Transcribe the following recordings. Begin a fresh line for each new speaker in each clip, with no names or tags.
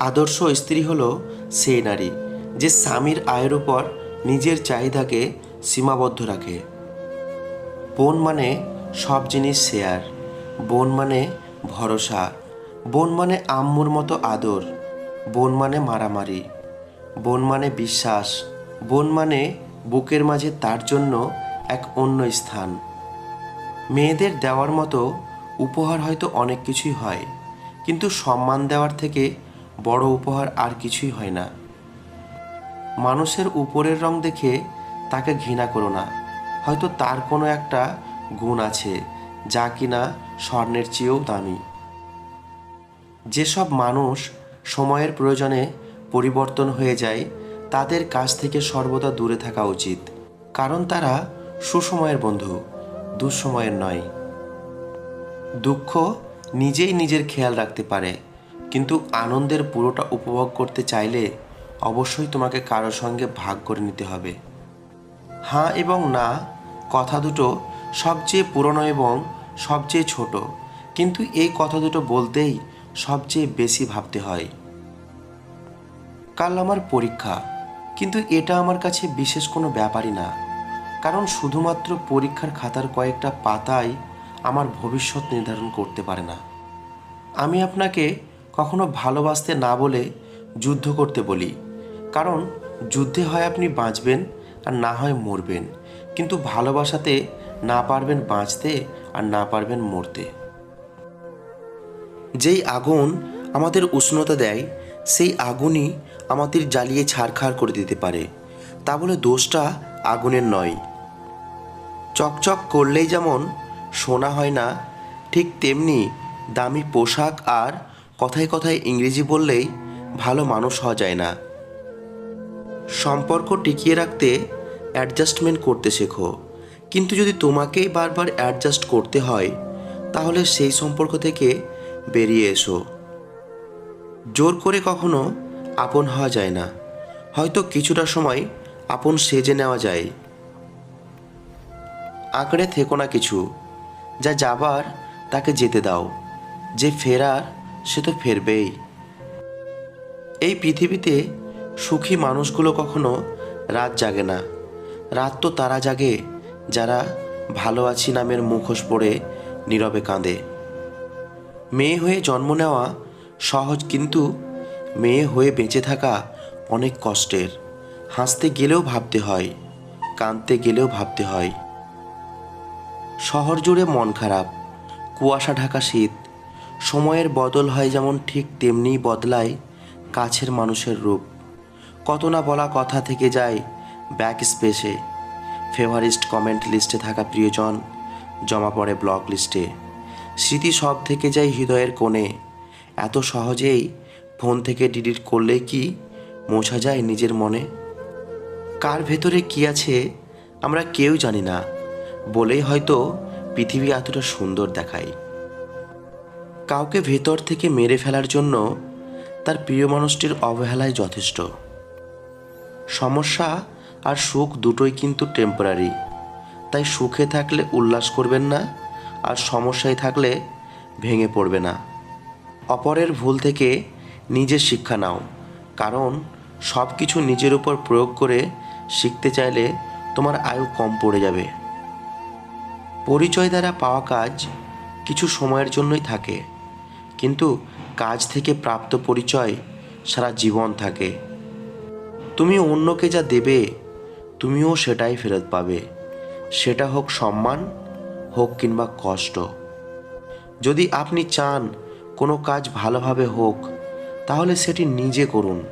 আদর্শ স্ত্রী হলো সেই নারী যে স্বামীর আয়ের উপর নিজের চাহিদাকে সীমাবদ্ধ রাখে। বোন মানে সব জিনিস শেয়ার বোন মানে ভরসা। বোন মানে আম্মুর মতো আদর। বোন মানে মারামারি। বোন মানে বিশ্বাস। বোন মানে বুকের মাঝে তার জন্য এক অন্য স্থান। মেয়েদের দেওয়ার মতো উপহার হয়তো অনেক কিছুই হয়, কিন্তু সম্মান দেওয়ার থেকে বড় উপহার আর কিছুই হয় না। মানুষের উপরের রং দেখে তাকে ঘৃণা করো না। হয়তো তার কোনো একটা গুণ আছে, যা কিনা স্বর্ণের চেয়েও দামি। যেসব মানুষ সময়ের প্রয়োজনে পরিবর্তন হয়ে যায়, তাদের কাছ থেকে সর্বদা দূরে থাকা উচিত। কারণ তারা সুসময়ের বন্ধু, দুঃসময়ের নয়। দুঃখ নিজেই নিজের খেয়াল রাখতে পারে। কিন্তু আনন্দের পুরোটা উপভোগ করতে চাইলে অবশ্যই তোমাকে কারোর সঙ্গে ভাগ করে নিতে হবে। হ্যাঁ এবং না, কথা দুটো সবচেয়ে পুরনো এবং সবচেয়ে ছোট। কিন্তু এই কথা দুটো বলতেই সবচেয়ে বেশি ভাবতে হয়। কাল আমার পরীক্ষা, কিন্তু এটা আমার কাছে বিশেষ কোনো ব্যাপারই না। কারণ শুধুমাত্র পরীক্ষার খাতার কয়েকটা পাতাই আমার ভবিষ্যৎ নির্ধারণ করতে পারে না। আমি আপনাকে কখনো ভালোবাসতে না বলে যুদ্ধ করতে বলি। কারণ যুদ্ধে হয় আপনি বাঁচবেন আর না হয় মরবেন। কিন্তু ভালোবাসাতে না পারবেন বাঁচতে আর না পারবেন মরতে। যেই আগুন আমাদের উষ্ণতা দেয়, সেই আগুনই আমাদের জ্বালিয়ে ছাড়খাড় করে দিতে পারে। তা বলে দোষটা আগুনের নয়। চকচক করলেই যেমন শোনা হয় না, ঠিক তেমনি দামি পোশাক আর কথায় কথায় ইংরেজি বললেই ভালো মানুষ হওয়া যায় না। সম্পর্ক টিকিয়ে রাখতে অ্যাডজাস্টমেন্ট করতে শেখো। কিন্তু যদি তোমাকেই বারবার অ্যাডজাস্ট করতে হয়, তাহলে সেই সম্পর্ক থেকে বেরিয়ে এসো। জোর করে কখনো আপন হওয়া যায় না। হয়তো কিছুটা সময় আপন সেজে নেওয়া যায়। আঁকড়ে থেকো না কিছু। যা যাবার, তাকে যেতে দাও। যে ফেরার সে তো ফেরবেই। এই পৃথিবীতে সুখী মানুষগুলো কখনো রাত জাগে না। রাত তো তারা জাগে, যারা ভালো আছি নামের মুখোশ পড়ে নীরবে কাঁদে। মেয়ে হয়ে জন্ম নেওয়া সহজ কিন্তু মেয়ে হয়ে বেঁচে থাকা অনেক কষ্টের। হাসতে গেলেও ভাবতে হয়, কাঁদতে গেলেও ভাবতে হয়। শহর জুড়ে মন খারাপ, কুয়াশা ঢাকা শীত সময়ের বদল হয় যেমন ঠিক তেমনিই বদলায় কাছের মানুষের রূপ। কত না বলা কথা থেকে যায় ব্যাক স্পেসে ফেভারিস্ট কমেন্ট লিস্টে থাকা প্রিয়জন জমা পড়ে ব্লক লিস্টে স্মৃতি সব থেকে যায় হৃদয়ের কোণে। এত সহজেই ফোন থেকে ডিলিট করলেই কি মোছা যায় নিজের মনে? কার ভেতরে কি আছে আমরা কেউ জানি না। বলেই হয়তো পৃথিবী এতটা সুন্দর দেখায়। কাউকে ভেতর থেকে মেরে ফেলার জন্য তার প্রিয় মানুষটির অবহেলায় যথেষ্ট। সমস্যা আর সুখ দুটোই কিন্তু টেম্পোরারি তাই সুখে থাকলে উল্লাস করবেন না, আর সমস্যায় থাকলে ভেঙে পড়বে না। অপরের ভুল থেকে নিজের শিক্ষা নাও, কারণ সব কিছু নিজের উপর প্রয়োগ করে শিখতে চাইলে তোমার আয়ু কম পড়ে যাবে। পরিচয় দ্বারা পাওয়া কাজ কিছু সময়ের জন্যই থাকে কিন্তু কাজ থেকে প্রাপ্ত পরিচয় সারা জীবন থাকে। তুমি অন্যকে যা দেবে, তুমিও সেটাই ফেরত পাবে। সেটা হোক সম্মান, হোক কিংবা কষ্ট। যদি আপনি চান কোনো কাজ ভালোভাবে হোক, তাহলে সেটি নিজে করুন।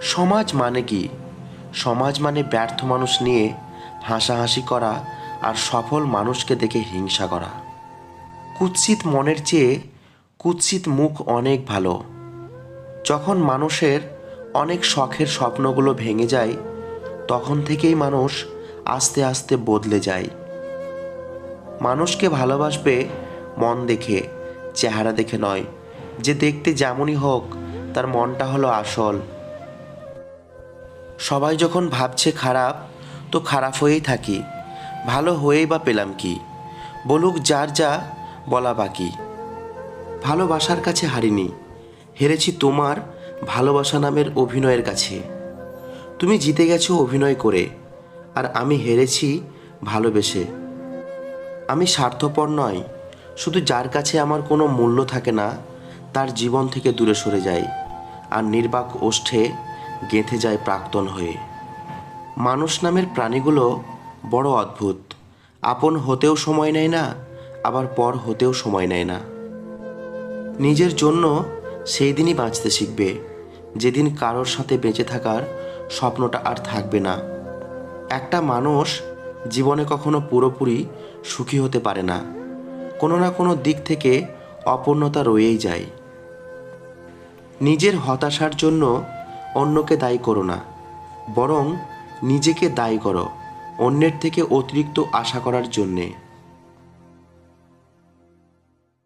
সমাজ মানে কি? সমাজ মানে ব্যর্থ মানুষ নিয়ে হাসাহাসি করা আর সফল মানুষকে দেখে হিংসা করা। কুৎসিত মনের চেয়ে কুৎসিত মুখ অনেক ভালো। যখন মানুষের অনেক শখের স্বপ্নগুলো ভেঙে যায়, তখন থেকেই মানুষ আস্তে আস্তে বদলে যায়। মানুষকে ভালোবাসবে মন দেখে, চেহারা দেখে নয়, যে দেখতে যেমনই হোক, তার মনটা হলো আসল। সবাই যখন ভাবছে খারাপ, তো খারাপ হয়েই থাকি, ভালো হয়েই বা পেলাম কি? বলুক যার যা বলা বাকি। ভালোবাসার কাছে হারিনি, হেরেছি তোমার ভালোবাসা নামের অভিনয়ের কাছে। তুমি জিতে গেছো অভিনয় করে, আর আমি হেরেছি ভালোবেসে। আমি স্বার্থপর নয়, শুধু যার কাছে আমার কোনো মূল্য থাকে না, তার জীবন থেকে দূরে সরে যায় আর নির্বাক ওষ্ঠে গেঁথে যায় প্রাক্তন হয়ে। মানুষ নামের প্রাণীগুলো বড় অদ্ভুত, আপন হতেও সময় নেয় না আবার পর হতেও সময় নেয় না। নিজের জন্য সেই দিনই বাঁচতে শিখবে, যেদিন কারোর সাথে বেঁচে থাকার স্বপ্নটা আর থাকবে না। একটা মানুষ জীবনে কখনো পুরোপুরি সুখী হতে পারে না, কোনো না কোনো দিক থেকে অপূর্ণতা রয়েই যায়। নিজের হতাশার জন্য অন্যকে দায়ী করো না, বরং নিজেকে দায়ী করো অন্যের থেকে অতিরিক্ত আশা করার জন্যে।